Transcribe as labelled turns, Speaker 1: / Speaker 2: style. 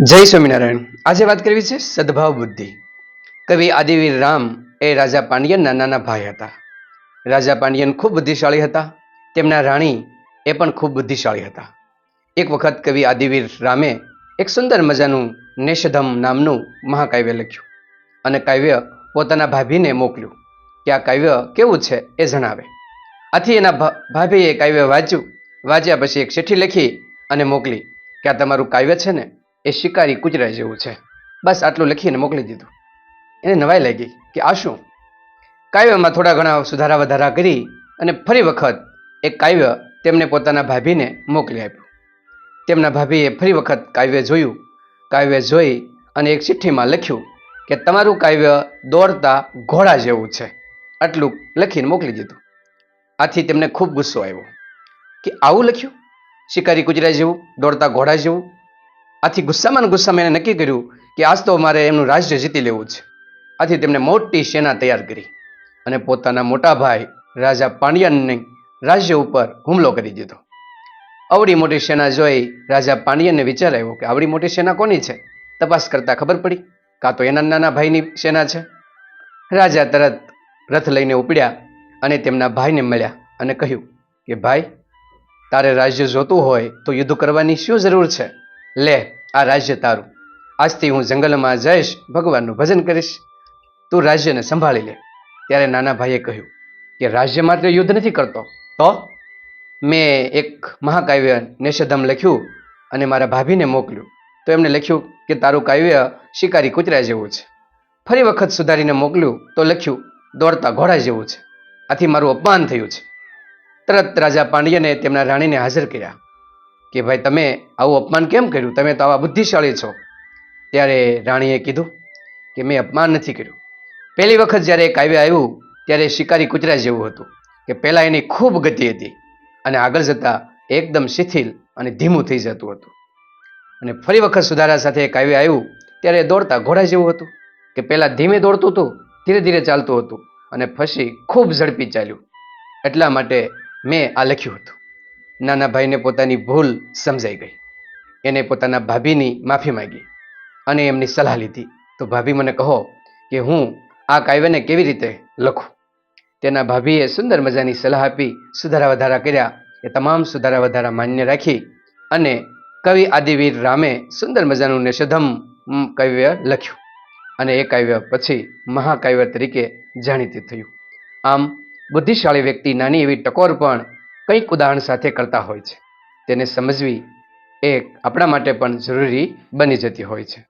Speaker 1: જય સ્વામિનારાયણ. આજે વાત કરવી છે સદભાવ બુદ્ધિ. કવિ આદિવીર રામ એ રાજા પાંડિયનના નાના ભાઈ હતા. રાજા પાંડિયન ખૂબ બુદ્ધિશાળી હતા. તેમના રાણી એ પણ ખૂબ બુદ્ધિશાળી હતા. એક વખત કવિ આદિવીર રામે એક સુંદર મજાનું નેશધમ નામનું મહાકાવ્ય લખ્યું અને કાવ્ય પોતાના ભાભીને મોકલ્યું કે આ કાવ્ય કેવું છે એ જણાવે. આથી એના ભાભીએ કાવ્ય વાંચ્યું. વાંચ્યા પછી એક ચિઠ્ઠી લખી અને મોકલી કે આ તમારું કાવ્ય છે ને એ શિકારી કૂતરા જેવું છે. બસ આટલું લખીને મોકલી દીધું. એને નવાઈ લાગી કે આ શું? કાવ્યમાં થોડા ઘણા સુધારા વધારા કરી અને ફરી વખત એક કાવ્ય તેમને પોતાના ભાભીને મોકલી આપ્યું. તેમના ભાભીએ ફરી વખત કાવ્ય જોયું. કાવ્ય જોઈ અને એક ચિઠ્ઠીમાં લખ્યું કે તમારું કાવ્ય દોડતા ઘોડા જેવું છે. આટલું લખીને મોકલી દીધું. આથી તેમને ખૂબ ગુસ્સો આવ્યો. કે આવું લખ્યું? શિકારી કુજરા જેવું, દોડતા ઘોડા જેવું? આથી ગુસ્સામાં ગુસ્સામાં એને નક્કી કર્યું કે આજ તો મારે એમનું રાજ્ય જીતી લેવું છે. આથી તેમણે મોટી સેના તૈયાર કરી અને પોતાના મોટા ભાઈ રાજા પાંડિયનને રાજ્ય ઉપર હુમલો કરી દીધો. આવડી મોટી સેના જોઈ રાજા પાંડિયનને વિચાર આવ્યો કે આવડી મોટી સેના કોની છે? તપાસ કરતા ખબર પડી, કાં તો એના નાના ભાઈની સેના છે? રાજા તરત રથ લઈને ઉપડ્યા અને તેમના ભાઈને મળ્યા અને કહ્યું કે, ભાઈ, તારે રાજ્ય જોતું હોય તો યુદ્ધ કરવાની શું જરૂર છે? લે, આ રાજ્ય તારું. આજથી હું જંગલમાં જઈશ, ભગવાનનું ભજન કરીશ. તું રાજ્યને સંભાળી લે. ત્યારે નાના ભાઈએ કહ્યું કે રાજ્ય માટે યુદ્ધ નથી કરતો. તો? મેં એક મહાકાવ્ય નિષેધમ લખ્યું અને મારા ભાભીને મોકલ્યું. તો એમણે લખ્યું કે તારું કાવ્ય શિકારી કૂતરા જેવું છે. ફરી વખત સુધારીને મોકલ્યું તો લખ્યું દોડતા ઘોડા જેવું છે. આથી મારું અપમાન થયું છે. તરત રાજા પાંડ્યને તેમના રાણીને હાજર કર્યા. કે ભાઈ તમે આવું અપમાન કેમ કર્યું? તમે તો આવા બુદ્ધિશાળી છો. ત્યારે રાણીએ કીધું કે મેં અપમાન નથી કર્યું. પહેલી વખત જ્યારે એ કાવ્ય આવ્યું, ત્યારે શિકારી કૂતરા જેવું હતું કે પહેલાં એની ખૂબ ગતિ હતી અને આગળ જતાં એકદમ શિથિલ અને ધીમું થઈ જતું હતું. અને ફરી વખત સુધારા સાથે એ કાવ્ય આવ્યું, ત્યારે દોડતા ઘોડા જેવું હતું કે પહેલાં ધીમે દોડતું હતું, ધીરે ધીરે ચાલતું હતું અને ફસી ખૂબ ઝડપી ચાલ્યું. એટલા માટે મેં આ લખ્યું હતું. નાના ભાઈને પોતાની ભૂલ સમજાઈ ગઈ. એને પોતાના ભાભીની માફી માગી અને એમની સલાહ લીધી. તો ભાભી મને કહો કે હું આ કાવ્યને કેવી રીતે લખું? તેના ભાભીએ સુંદર મજાની સલાહ આપી, સુધારા વધારા કર્યા, એ તમામ સુધારા વધારા માન્ય રાખી અને કવિ આદિવીર રામે સુંદર મજાનું નિષધમ કાવ્ય લખ્યું. અને એ કાવ્ય પછી મહાકાવ્ય તરીકે જાણીતું થયું. આમ બુદ્ધિશાળી વ્યક્તિ નાની એવી ટકોર પણ કંઈક ઉદાહરણ સાથે કરતા હોય છે. તેને સમજવી એ આપણા માટે પણ જરૂરી બની જતી હોય છે.